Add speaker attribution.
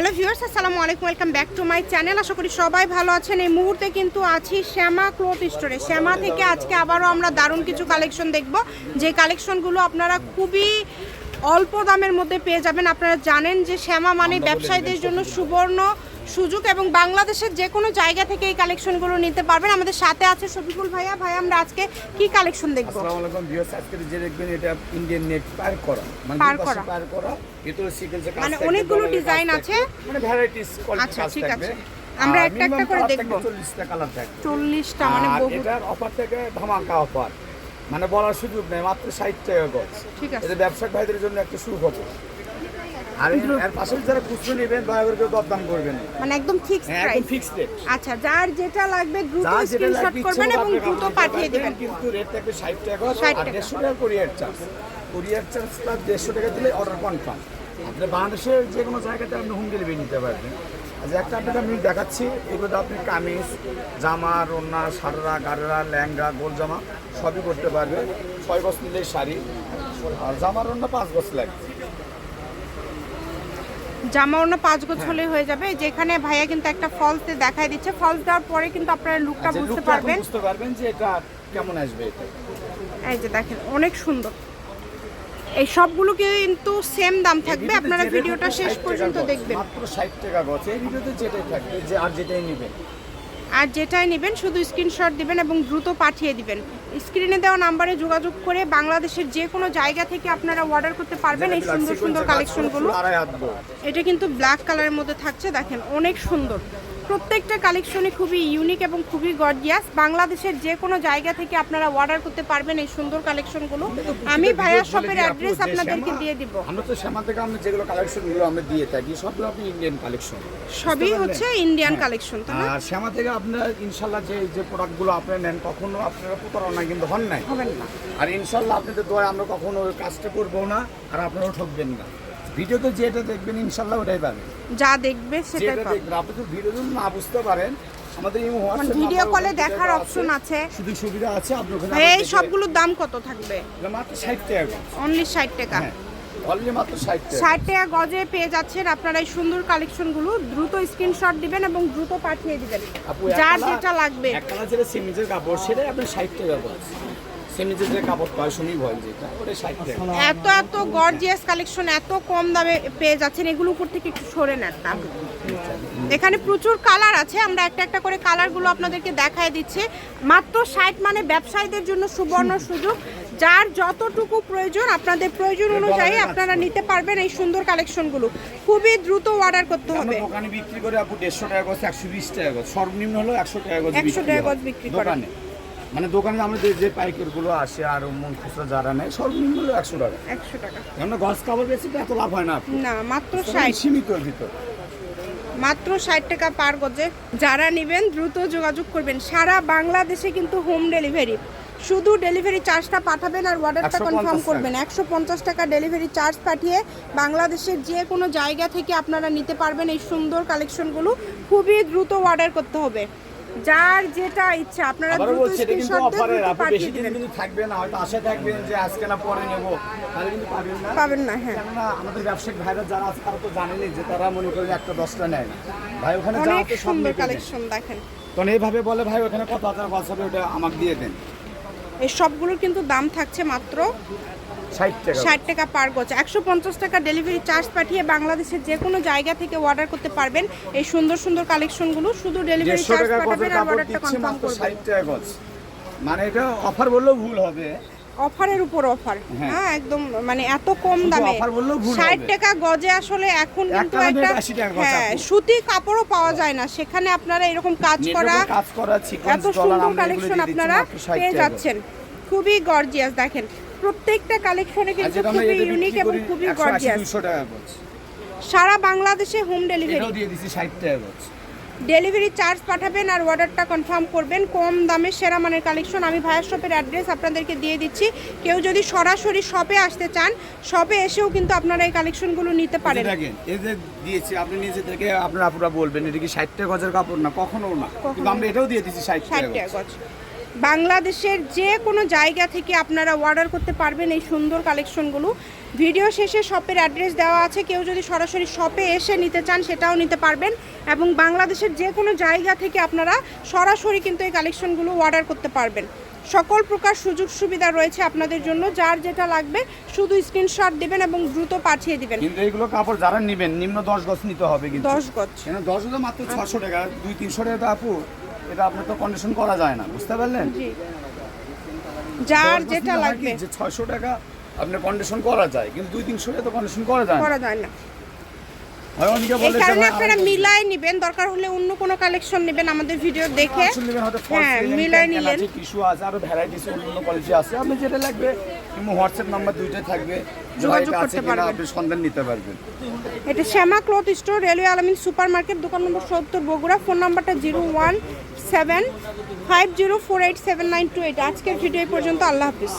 Speaker 1: Hello viewers আসসালামু আলাইকুম welcome back to my channel. আশা করি সবাই ভালো আছেন। এই মুহূর্তে কিন্তু আছি শ্যামা ক্লোথ স্টোরে। শ্যামা থেকে আজকে আবারও আমরা দারুণ কিছু কালেকশন দেখব। যে কালেকশনগুলো আপনারা খুবই অল্প দামের মধ্যে পেয়ে যাবেন। আপনারা জানেন যে শ্যামা মানে ব্যবসায়ীদের জন্য সুবর্ণ সুযোগ এবং বাংলাদেশের যে কোনো জায়গা থেকে এই কালেকশনগুলো নিতে পারবেন আমাদের সাথে আছে শফিকুল ভাইয়া ভাই আমরা আজকে কি কালেকশন দেখব
Speaker 2: আসসালামু আলাইকুম ভিউয়ার্স আজকে যে দেখবেন এটা ইন্ডিয়ান নেট পার করা মানে
Speaker 1: পার করা।
Speaker 2: পার করা ভিতরে সিকোয়েন্সে কাজ
Speaker 1: মানে অনেকগুলো ডিজাইন আছে।
Speaker 2: মানে ভ্যারাইটিস কোয়ালিটি
Speaker 1: আচ্ছা, ঠিক আছে। আমরা একটা একটা করে দেখব।
Speaker 2: 40টা কালার থাকবে
Speaker 1: চল্লিশটা মানে
Speaker 2: আর
Speaker 1: বহু
Speaker 2: এটার অফার থেকে ধামাকা অফার মানে বলার সুযোগ নেই মাত্র 60 টাকা গজ
Speaker 1: ঠিক আছে।
Speaker 2: এটা ব্যবসায়িক ভাইদের জন্য একটা সুখবর আর এর- পাশে যারা খুচরো নেবেন দয়া করে কেউ দরদাম করবেন
Speaker 1: মানে একদম ফিক্সড
Speaker 2: হ্যাঁ
Speaker 1: প্রাইস
Speaker 2: একদম ফিক্সড রেট
Speaker 1: আচ্ছা যার যেটা লাগবে দ্রুত
Speaker 2: যেটা
Speaker 1: স্ক্রিনশট করবেন এবং দ্রুত
Speaker 2: আপনি
Speaker 1: পাঠিয়ে দিবেন।
Speaker 2: কিন্তু রেট থাকবে 60 টাকা আর
Speaker 1: টাকা।
Speaker 2: 150 টাকা courier charge courier charge plus 150 টাকা দিলে অর্ডার কনফার্ম আপনি বাংলাদেশের যে কোনো জায়গাতে আপনি হোম ডেলিভারি নিতে পারবেন। আজ একটা আপনাকে আমি দেখাচ্ছি। এগুলো আপনি কামিজ জামা রন্না সাররা গাড়রা ল্যাঙ্গা গোল জামা সবই করতে পারবে ছয় গজ নিলে শাড়ি। আর জামা রন্না পাঁচ গজ লাগবে।
Speaker 1: জামা অন্য পাঁচ গোছ
Speaker 2: হ্যাঁ।
Speaker 1: হলে হয়ে যাবে। যেখানে ভাইয়া কিন্তু একটা ফলস দেখায় দিচ্ছে। ফলস দেওয়ার পরে কিন্তু আপনারা লুকটা
Speaker 2: আচ্ছা,
Speaker 1: বুঝতে পারবেন।
Speaker 2: বুঝতে পারবেন যে এটা কেমন আসবে
Speaker 1: এই যে দেখেন অনেক সুন্দর। এই সবগুলো কিন্তু সেম দাম থাকবে। আপনারা ভিডিওটা শেষ পর্যন্ত দেখবেন।
Speaker 2: মাত্র ষাট টাকা গছে এই ভিডিওতে যেটাই থাকবে যে আর যেটাই নেবেন।
Speaker 1: আর যেটাই নেবেন শুধু স্ক্রিনশট দিবেন এবং দ্রুত পাঠিয়ে দিবেন। স্ক্রিনে দেওয়া নাম্বারে যোগাযোগ করে বাংলাদেশের যে কোনো জায়গা থেকে আপনারা অর্ডার করতে পারবেন এই সুন্দর সুন্দর কালেকশনগুলো। এটা কিন্তু ব্ল্যাক কালারের মধ্যে থাকছে দেখেন অনেক সুন্দর। প্রত্যেকটা কালেকশনই খুবই ইউনিক এবং খুবই গর্জিয়াস বাংলাদেশের যে কোনো জায়গা থেকে আপনারা অর্ডার করতে পারবেন এই সুন্দর কালেকশনগুলো। আমি ভাইয়া শপের অ্যাড্রেস আপনাদেরকে দিয়ে দিব।
Speaker 2: আমরা তো শ্যামা থেকে আমরা যেগুলো কালেকশনগুলো আমরা দিয়ে থাকি সবগুলো আপনি ইন্ডিয়ান কালেকশন
Speaker 1: সবই হচ্ছে ইন্ডিয়ান কালেকশন না?
Speaker 2: আর শ্যামা থেকে আপনার ইনশাল্লাহ যে যে প্রোডাক্টগুলো আপনারা নেন কখনো আপনারা প্রতারণা কিন্তু হন নাই।
Speaker 1: হবেন না।
Speaker 2: আর ইনশাল্লাহ আপনাদের দোয়া আমরা কখনো কাজটা করব না আর আপনারাও ঠকবেন না। ভিডিওতে যেটা দেখবেন ইনশাল্লাহ ওটাই পাবেন।
Speaker 1: যা দেখবে সেটাই
Speaker 2: যেটা
Speaker 1: পাবেন।
Speaker 2: দেখবেন আপনি তো ভিডিও যদি না বুঝতে পারেন আমাদের এই হোয়াটসঅ্যাপ
Speaker 1: ভিডিও কলে দেখার অপশন আছে
Speaker 2: সুযোগ সুবিধা আছে আপনি ওখানে
Speaker 1: এই সবগুলোর দাম কত থাকবে?
Speaker 2: এটা মাত্র ষাট টাকা
Speaker 1: অনলি ষাট টাকা।
Speaker 2: হ্যাঁ অনলি মাত্র ষাট টাকা
Speaker 1: গজে। পেয়ে যাচ্ছেন আপনারা এই সুন্দর কালেকশনগুলো দ্রুত স্ক্রিনশট দিবেন এবং দ্রুত পাঠিয়ে দিবেন। যার যেটা লাগবে।
Speaker 2: এক কালার যেটা সেমিজের কাপড় সেটাই টাকা সেমিজের যে কাপড় পায় শুনি ভয় যেটা ওটা ষাট টাকা।
Speaker 1: এত এত গর্জিয়াস কালেকশন এত কম দামে পেয়ে যাচ্ছেন এগুলো উপর থেকে একটু সরে নেন এখানে প্রচুর কালার আছে আমরা একটা একটা করে কালারগুলো আপনাদেরকে দেখায় দিচ্ছি। মাত্র ষাট মানে ব্যবসায়ীদের জন্য সুবর্ণ সুযোগ। যার যতটুকু প্রয়োজন আপনাদের প্রয়োজন অনুযায়ী আপনারা নিতে পারবেন এই সুন্দর কালেকশনগুলো খুবই দ্রুত অর্ডার করতে হবে।
Speaker 2: দোকানে বিক্রি করে আপু দেড়শো টাকা একশো বিশ টাকা সর্বনিম্ন হলো একশো টাকা গজ
Speaker 1: 100
Speaker 2: বিক্রি
Speaker 1: টাকা বিক্রি করে।
Speaker 2: মানে দোকানে আমরা যে- যে পাইকারগুলো আসে আর মন খুচরা যারা নেয় সর্বনিম্ন একশো টাকা।
Speaker 1: একশো টাকা।
Speaker 2: আমরা গজ কাপড় বেশি তো এত লাভ হয় না
Speaker 1: না মাত্র ষাট।
Speaker 2: সীমিত ভিতর
Speaker 1: মাত্র ষাট টাকা পার গজে। যারা নেবেন দ্রুত যোগাযোগ করবেন। সারা বাংলাদেশে কিন্তু হোম ডেলিভারি শুধু ডেলিভারি চার্জটা পাঠাবেন আর অর্ডারটা কনফার্ম করবেন। একশো পঞ্চাশ টাকা ডেলিভারি চার্জ পাঠিয়ে বাংলাদেশের যে কোনো জায়গা থেকে আপনারা নিতে পারবেন এই সুন্দর কালেকশনগুলো খুবই দ্রুত অর্ডার করতে হবে। যার যেটা ইচ্ছা আপনারা দ্রুত স্ক্রিনশট দিয়ে দ্রুত
Speaker 2: আপনি
Speaker 1: পাঠিয়ে
Speaker 2: বেশি দিন
Speaker 1: দিবেন।
Speaker 2: কিন্তু থাকবে না হয়তো আশা থাকবেন যে আজকে না পরে নেব তাহলে কিন্তু পাবেন না।
Speaker 1: পাবেন না হ্যাঁ।
Speaker 2: কেননা আমাদের ব্যবসায়িক ভাইরা যারা আছে তারা তো জানেনই যে তারা মনে করেন একটা দশটা নেয় না। ভাই ওখানে
Speaker 1: অনেক সুন্দর কালেকশন দেখেন।
Speaker 2: তখন এইভাবে বলে ভাই ওখানে কত হাজার খরচ হবে ওটা আমাকে দিয়ে দেন?
Speaker 1: এই সবগুলোর কিন্তু দাম থাকছে মাত্র
Speaker 2: ষাট টাকা
Speaker 1: পার গজ। একশো পঞ্চাশ টাকা ডেলিভারি চার্জ পাঠিয়ে বাংলাদেশের যে কোনো জায়গা থেকে অর্ডার করতে পারবেন। এই সুন্দর সুন্দর কালেকশনগুলো শুধু ডেলিভারি চার্জ পাঠাবেন আর অর্ডারটা কনফার্ম করবেন।
Speaker 2: ষাট টাকা গজ। মানে এটা অফার বললেও ভুল হবে।
Speaker 1: অফারের উপর অফার
Speaker 2: হ্যাঁ।
Speaker 1: হ্যাঁ একদম মানে এত কম দামে। ষাট টাকা গজে আসলে এখন কিন্তু একটা
Speaker 2: 80 টাকা গজ
Speaker 1: হ্যাঁ। সুতি কাপড়ও পাওয়া যায় না। সেখানে আপনারা এরকম কাজ করা এত সুন্দর কালেকশন আপনারা পেয়ে যাচ্ছেন। খুবই গর্জিয়াস দেখেন। প্রত্যেকটা কালেকশনে কিন্তু খুবই ইউনিক এবং খুবই গর্জিয়াস
Speaker 2: দুশো টাকা গজ
Speaker 1: সারা বাংলাদেশে হোম ডেলিভারি
Speaker 2: এটাও দিয়ে দিচ্ছি ষাট টাকা গজ
Speaker 1: ডেলিভারি চার্জ পাঠাবেন আর অর্ডারটা কনফার্ম করবেন। কম দামে সেরা মানের কালেকশন আমি ভাইয়ার শপের অ্যাড্রেস আপনাদেরকে দিয়ে দিচ্ছি। কেউ যদি সরাসরি শপে আসতে চান শপে এসেও কিন্তু আপনারা এই কালেকশনগুলো নিতে পারেন।
Speaker 2: দেখেন এই যে দিয়েছি আপনি নিজে থেকে আপনার আপুরা বলবেন এটা কি ষাট টাকা গজের কাপড়? না কখনো না। কিন্তু আমরা এটাও দিয়ে দিচ্ছি ষাট
Speaker 1: ষাট
Speaker 2: টাকা
Speaker 1: টাকা
Speaker 2: গজ।
Speaker 1: বাংলাদেশের যে কোনো জায়গা থেকে আপনারা অর্ডার করতে পারবেন এই সুন্দর কালেকশনগুলো ভিডিও শেষে শপের অ্যাড্রেস দেওয়া আছে। কেউ যদি সরাসরি শপে এসে নিতে চান সেটাও নিতে পারবেন। এবং বাংলাদেশের যে কোনো জায়গা থেকে আপনারা সরাসরি কিন্তু এই কালেকশনগুলো অর্ডার করতে পারবেন। সকল প্রকার সুযোগ সুবিধা রয়েছে আপনাদের জন্য। যার যেটা লাগবে শুধু স্ক্রিনশট দিবেন এবং দ্রুত পাঠিয়ে দিবেন।
Speaker 2: কিন্তু এইগুলো কাপড় যারা নেবেন নিম্ন দশ গজ নিতে হবে কিন্তু।
Speaker 1: দশ গজ।
Speaker 2: কেন? দশ গজ মাত্র ছশো টাকা। দুই তিনশো টাকা তো আপু। এটা আপনার তো কন্ডিশন করা যায় না বুঝতে পারলেন?
Speaker 1: যার যেটা লাগবে।
Speaker 2: যে ছয়শো টাকা আপনার কন্ডিশন করা যায় কিন্তু দুই তিনশো টাকা তো কন্ডিশন করা যায় না।
Speaker 1: করা যায় না।
Speaker 2: হয় অনেকে বলে যে
Speaker 1: কারণে আপনারা মিলাই নেবেন দরকার হলে অন্য কোনো কালেকশন নেবেন আমাদের ভিডিও দেখে। হ্যাঁ, মিলাই নিলেন।
Speaker 2: টিস্যু আছে আরও ভ্যারাইটিস অন্য কোয়ালিটি আছে। আপনি যেটা লাগবে হোয়াটসঅ্যাপ নাম্বার দুইটাই থাকবে।
Speaker 1: যোগাযোগ
Speaker 2: এটা
Speaker 1: করতে পারবেন।
Speaker 2: আপনি সন্ধান নিতে পারবেন।
Speaker 1: এটা Shyama cloth store railway Alamin super market দোকান নম্বর সত্তর বগুড়া ফোন নাম্বারটা zero one seven five zero four eight seven nine two eight আজকের ভিডিও পর্যন্ত আল্লাহ হাফিজ।